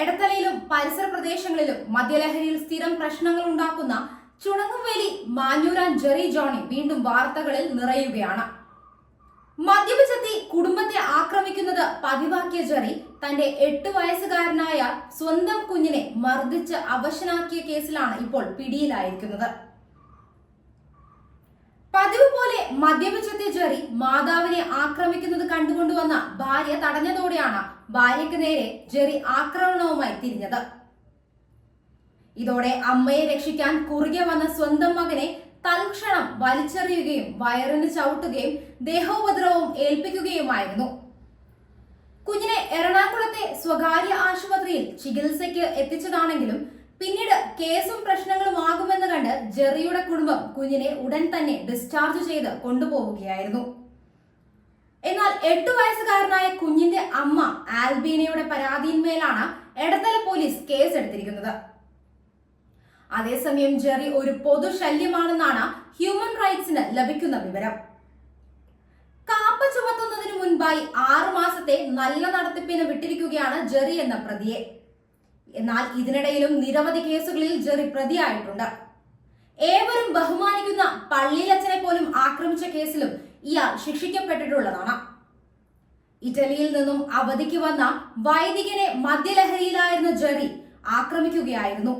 എടത്തലയിലും പരിസര പ്രദേശങ്ങളിലും മദ്യലഹരിയിൽ സ്ഥിരം പ്രശ്നങ്ങൾ ഉണ്ടാക്കുന്ന ചുണങ്ങുംവേലി മാഞ്ഞൂരാൻ ജെറി ജോണി വീണ്ടും വാർത്തകളിൽ നിറയുകയാണ്. മദ്യപിച്ചെത്തി കുടുംബത്തെ ആക്രമിക്കുന്നത് പതിവാക്കിയ ജെറി തന്റെ എട്ട് വയസ്സുകാരനായ സ്വന്തം കുഞ്ഞിനെ മർദ്ദിച്ച് അവശനാക്കിയ കേസിലാണ് ഇപ്പോൾ പിടിയിലായിരിക്കുന്നത്. പതിവ് പോലെ മദ്യപിച്ചെത്തിയ ജെറി മാതാവിനെ ആക്രമിക്കുന്നത് കണ്ടുകൊണ്ടുവന്ന ഭാര്യ തടഞ്ഞതോടെയാണ് ഭാര്യയ്ക്ക് നേരെ ജെറി ആക്രമണവുമായി തിരിഞ്ഞത്. ഇതോടെ അമ്മയെ രക്ഷിക്കാൻ കുറുകെ വന്ന സ്വന്തം മകനെ തൽക്ഷണം വലിച്ചെറിയുകയും വയറിന് ചവിട്ടുകയും ദേഹോപദ്രവവും ഏൽപ്പിക്കുകയുമായിരുന്നു. കുഞ്ഞിനെ എറണാകുളത്തെ സ്വകാര്യ ആശുപത്രിയിൽ ചികിത്സയ്ക്ക് എത്തിച്ചതാണെങ്കിലും പിന്നീട് കേസും പ്രശ്നങ്ങളും ആകുമെന്ന് കണ്ട് ജെറിയുടെ കുടുംബം കുഞ്ഞിനെ ഉടൻ തന്നെ ഡിസ്ചാർജ് ചെയ്ത് കൊണ്ടുപോവുകയായിരുന്നു. എന്നാൽ എട്ടു വയസ്സുകാരനായ കുഞ്ഞിന്റെ അമ്മ ആൽബീനയുടെ പരാതിയിന്മേലാണ് എടത്തല പോലീസ് കേസെടുത്തിരിക്കുന്നത് അതേസമയം ജെറി ഒരു പൊതു ശല്യമാണെന്നാണ് ഹ്യൂമൻ റൈറ്റ്സിന് ലഭിക്കുന്ന വിവരം. കാപ്പ ചുമത്തുന്നതിന് മുൻപായി ആറു മാസത്തെ നല്ല നടത്തിപ്പിന് വിട്ടിരിക്കുകയാണ് ജെറി എന്ന പ്രതിയെ. എന്നാൽ ഇതിനിടയിലും നിരവധി കേസുകളിൽ ജെറി പ്രതിയായിട്ടുണ്ട്. ഏവരും ബഹുമാനിക്കുന്ന പള്ളിയിലച്ഛനെ പോലും ആക്രമിച്ച കേസിലും ഇയാൾ ശിക്ഷിക്കപ്പെട്ടിട്ടുള്ളതാണ്. ഇറ്റലിയിൽ നിന്നും അവധിക്ക് വന്ന വൈദികനെ മദ്യലഹരിയിലായിരുന്ന ജെറി ആക്രമിക്കുകയായിരുന്നു.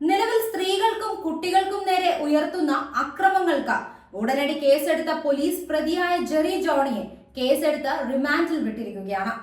നിലവിൽ സ്ത്രീകൾക്കും കുട്ടികൾക്കും നേരെ ഉയർത്തുന്ന അക്രമങ്ങൾക്ക് ഉടനടി കേസെടുത്ത പോലീസ് പ്രതിയായ ജെറി ജോണിയെ കേസെടുത്ത് റിമാൻഡിൽ വിട്ടിരിക്കുകയാണ്.